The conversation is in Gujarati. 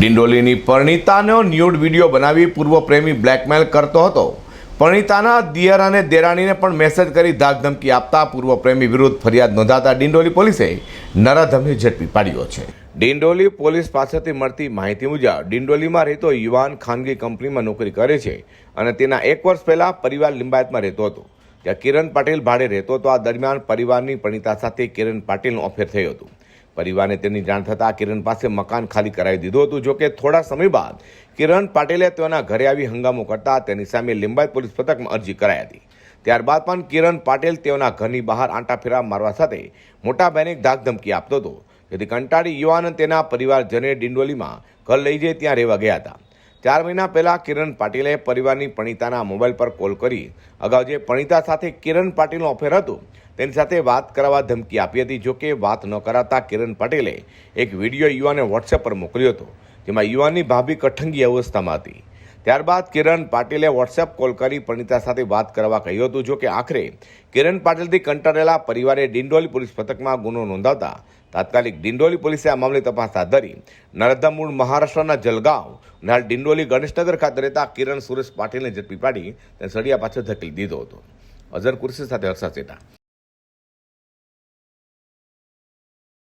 ડિંડોલીની પરણિતાનો ન્યૂડ વીડિયો બનાવી પૂર્વ પ્રેમી બ્લેકમેલ કરતો હતો. પરણિતાના દિયર અને દેરાણીને પણ મેસેજ કરી ધાકધમકી આપતા પૂર્વ પ્રેમી વિરુદ્ધ ફરિયાદ નોંધાતા ડિંડોલી પોલીસે નરાધમને ઝડપી પાડ્યો છે. ડિંડોલી પોલીસ પાસેથી મળતી માહિતી મુજબ, ડિંડોલીમાં રહેતો યુવાન ખાનગી કંપનીમાં નોકરી કરે છે અને તેના એક વર્ષ પહેલાં પરિવાર લિંબાયતમાં રહેતો હતો. ત્યાં કિરણ પાટીલ ભાડે રહેતો હતો. આ દરમિયાન પરિવારની પરણિતા સાથે કિરણ પાટીલનું અફેર થયું હતું. પરિવારને તેની જાણ થતાં કિરણ પાસે મકાન ખાલી કરાવી દીધું હતું. જોકે થોડા સમય બાદ કિરણ પાટીલે તેના ઘરે આવી હંગામો કરતા તેની સામે લિંબાયત પોલીસ પથકમાં અરજી કરાઈ હતી. ત્યારબાદ પણ કિરણ પાટીલ તેઓના ઘરની બહાર આંટા ફેરા મારવા સાથે મોટા બહેને ધાકધમકી આપતો હતો. જેથી કંટાળી યુવાન તેના પરિવારજને ડિંડોલીમાં ઘર લઈ જઈ ત્યાં રહેવા ગયા હતા. ચાર મહિના પહેલા કિરણ પાટીલે પરિવારની પણિતાના મોબાઈલ પર કોલ કરી અગાઉ જે પણિતા સાથે કિરણ પાટીલનો અફેર હતો, તેની સાથે વાત કરાવવા ધમકી આપી હતી. જોકે વાત ન કરાતા કિરણ પાટીલે એક વીડિયો યુવાને વોટ્સએપ પર મોકલ્યો હતો, જેમાં યુવાનની ભાભી કઠંગી અવસ્થામાં હતી. ત્યારબાદ કિરણ પાટીલે વોટ્સએપ કોલ કરી પણિતા સાથે વાત કરવા કહ્યું હતું. જોકે આખરે કિરણ પાટીલથી કંટાળેલા પરિવારે ડિંડોલી પોલીસ પથકમાં ગુનો નોંધાવતા તાત્કાલિક ડિંડોલી પોલીસે આ મામલે તપાસ હાથ ધરી. નર્મદા મૂળ મહારાષ્ટ્રના જલગાંવ અને હાલ ડિંડોલી ગણેશનગર ખાતે રહેતા કિરણ સુરેશ પાટીલને ઝડપી પાડી તેને સળિયા પાછળ ધકેલી દીધો હતો. અઝર કુર્સી સાથે હર્ષા ચેટા